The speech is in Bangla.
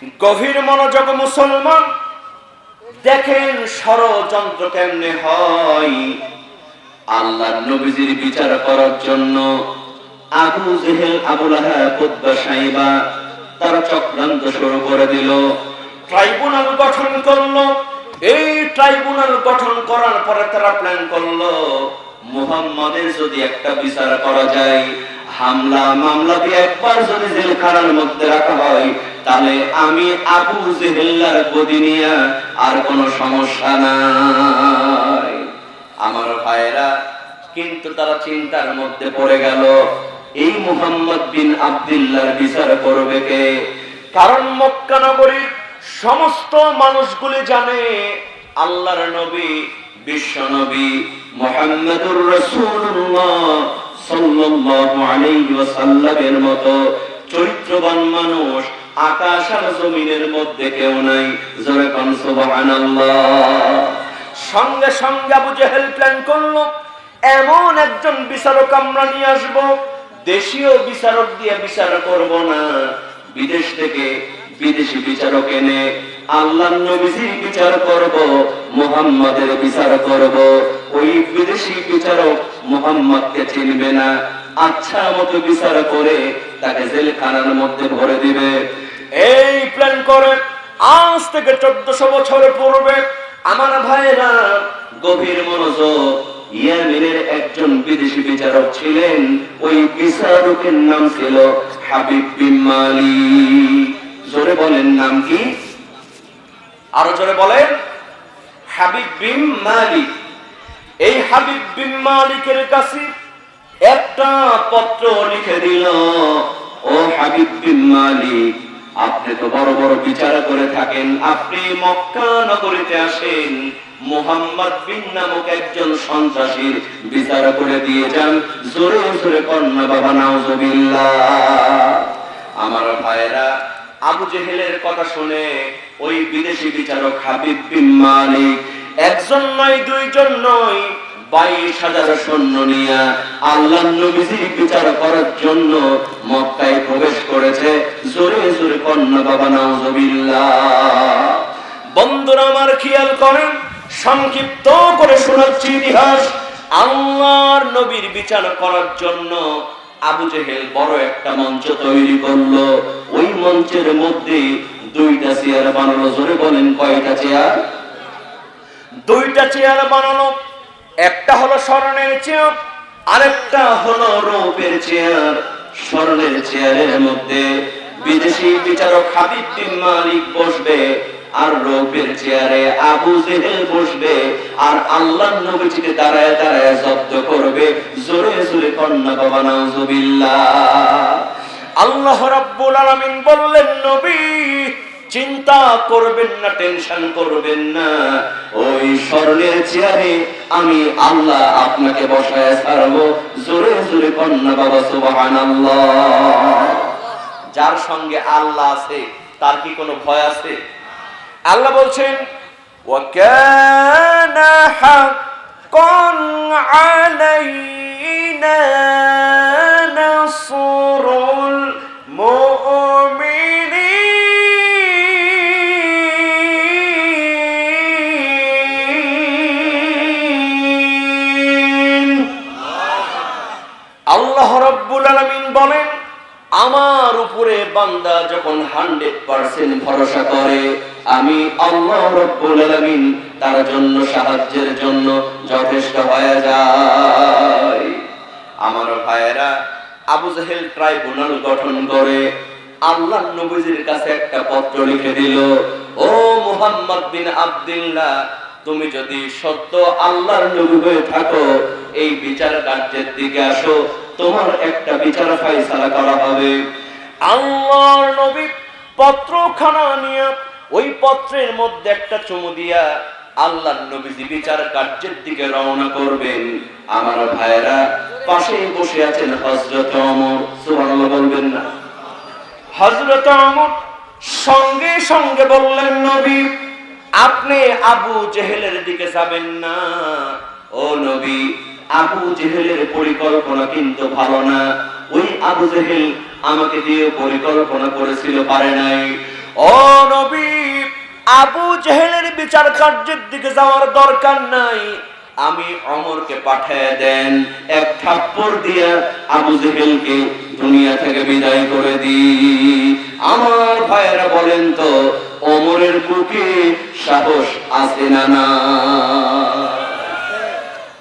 গভীর মনোযোগ মুসলমান দেখেন ষড়যন্ত্র কেমনে হয়। আল্লাহ নবীজির বিচার করার জন্য আবু জেহেল আবুল আহাবুদ্দা সাইবা তারা চক্রান্ত শুরু করে দিল। ট্রাইব্যুনাল গঠন করল। এই ট্রাইব্যুনাল গঠন করার পরে তারা প্ল্যান করল, মুহাম্মাদের যদি একটা বিচার করা যায় হামলা মামলা দিয়ে একবার যদি জেলখানার মধ্যে রাখা হয় তাহলে আমি আবু জেহেল্লার গদি নিয়ে আর কোনো সমস্যা নাই। আমার ভাইরা কিন্তু তারা চিন্তার মধ্যে পড়ে গেল, এই মুহাম্মদ বিন আব্দুল্লাহর বিচার করবে কে? কারণ মক্কা নগরীর সমস্ত মানুষগুলি জানে, আল্লাহর নবী, বিশ্ব নবী মোহাম্মদুর রাসূলুল্লাহ সাল্লাল্লাহু আলাইহি ওয়াসাল্লামের মতো চরিত্রবান মানুষ আকাশ আর জমিনের মধ্যে কেউ নাই। জোরে কোন সঙ্গে সঙ্গে আবু জেহেল প্ল্যান করল, এমন একজন বিচারক আমরা নিয়ে আসব, দেশীয় বিচারক দিয়ে বিচার করব না। বিদেশ থেকে বিদেশি বিচারক এনে আল্লাহ নবীজির বিচার করব, মুহাম্মাদের বিচার করব। ওই বিদেশি বিচারক মুহাম্মদকে চিনবে না। আচ্ছা মতো বিচার করে তাকে জেলখানার মধ্যে ভরে দিবে। এই প্ল্যান করে আজ থেকে চোদ্দশো বছর পূর্বে আমার ভাইরা গভীর মনোযোগ ইয়ামিনের একজন বিদেশি বিচারক ছিলেন। ওই বিচারকের নাম ছিল হাবিব বিন জোরে বলেন নাম কি? আরও জোরে বলেন, হাবিব বিন মালিক। এই হাবিব বিন কাছে একটা পত্র লিখে দিল, ও হাবিব মালিক, আপনি তো বড় বড় বিচার করে থাকেন। আপনি মক্কা নগরীতে আসেন, মোহাম্মদ বিন নামক একজন সন্ত্রাসীর বিচার করে দিয়ে যান। জোরে জোরে কন্যা বাবা আমার ভাইরা আবু জেহেলের কথা শুনে ওই বিদেশি বিচারক হাবিব বিন মালিক, একজন নয়, দুইজন নয় বাইশ হাজার সৈন্য নিয়ে আল্লাহ নবীজির বিচার করার জন্য মক্কায় প্রবেশ করেছে। জোরে জোরে বাবা বন্ধুরা, আমার খেয়াল করেন, সংক্ষিপ্ত করে শোনাচ্ছি ইতিহাস। আল্লাহর নবীর বিচার করার জন্য আবু জেহেল বড় একটা মঞ্চ তৈরি করল। ওই মঞ্চের মধ্যে দুইটা চেয়ার বানালো। জোরে বলেন কয়টা চেয়ার? দুইটা চেয়ার বানানো একটা হলো স্বর্ণের চেয়ার। আরেকটা হলো রৌপের চেয়ার। স্বর্ণের চেয়ারের মধ্যে বিদেশি বিচারক হাবিব বিন মালিক বসবে আর রৌপের চেয়ারে আবু জেহেল বসবে আর আল্লাহ নবীজিকে দাঁড়ায় দাঁড়ায় জব্দ করবে জোরে জোরে কন্যা বাবা নাউজুবিল্লাহ। আল্লাহ রাব্বুল আলামিন বললেন নবী চিন্তা করবেন না টেনশন করবেন না ওই স্বর্ণের চেয়ারে আমি আল্লাহ আপনাকে বসায় ছাড়বো জোরে জোরে কন্যা বাবা সুবহানাল্লাহ যার সঙ্গে আল্লাহ আছে তার কি কোনো ভয় আছে আল্লাহ বলছেন وَكَانَ حَقًّا عَلَيْنَا نَصْرُ আল্লাহ রব্বুল আলামিন বলেন, আমার উপরে বান্দা যখন হান্ড্রেড পার্সেন্ট ভরসা করে, আমি আল্লাহ রব্বুল আলামিন তার জন্য সাহায্যের জন্য যথেষ্ট হয়ে যায় আমার ভাইয়েরা, আবু জাহেল ট্রাইব্যুনাল গঠন করে আল্লাহ নবীজির কাছে একটা পত্র লিখে দিল, ও মুহাম্মদ বিন আব্দুল্লাহ তুমি যদি সত্য আল্লাহর নবী হয়ে থাকো, এই বিচার কার্যের দিকে আসো। তোমার একটা বিচার ফাইসালা করা হবে। আল্লাহর নবী পত্রখানা নিয়ে ওই পত্রের মধ্যে একটা চুমু দিয়া আল্লাহর নবীজি বিচার কার্যের দিকে রওনা করবেন। আমার ভাইয়েরা, পাশে বসে আছেন হযরত ওমর। সুবহানাল্লাহ বলবেন না। হযরত ওমর সঙ্গে সঙ্গে বললেন, নবী আপনি আবু জেহেলের দিকে যাবেন না। ও নবী, আবু জেহেলের পরিকল্পনা কিন্তু ভালো না। ওই আবু জেহেল আমাকে দিয়ে পরিকল্পনা করেছিল, পারে নাই। ও নবী, আবু জেহেলের বিচার কার্যের দিকে যাওয়ার দরকার নাই। আমি অমরকে পাঠিয়ে দেন, এক থাপ্পড় দিয়ে আবু জেহেলকে দুনিয়া থেকে বিদায় করে দিই। আমার ভাইয়েরা বলেন তো অমরের বুকে সাহস আছে না না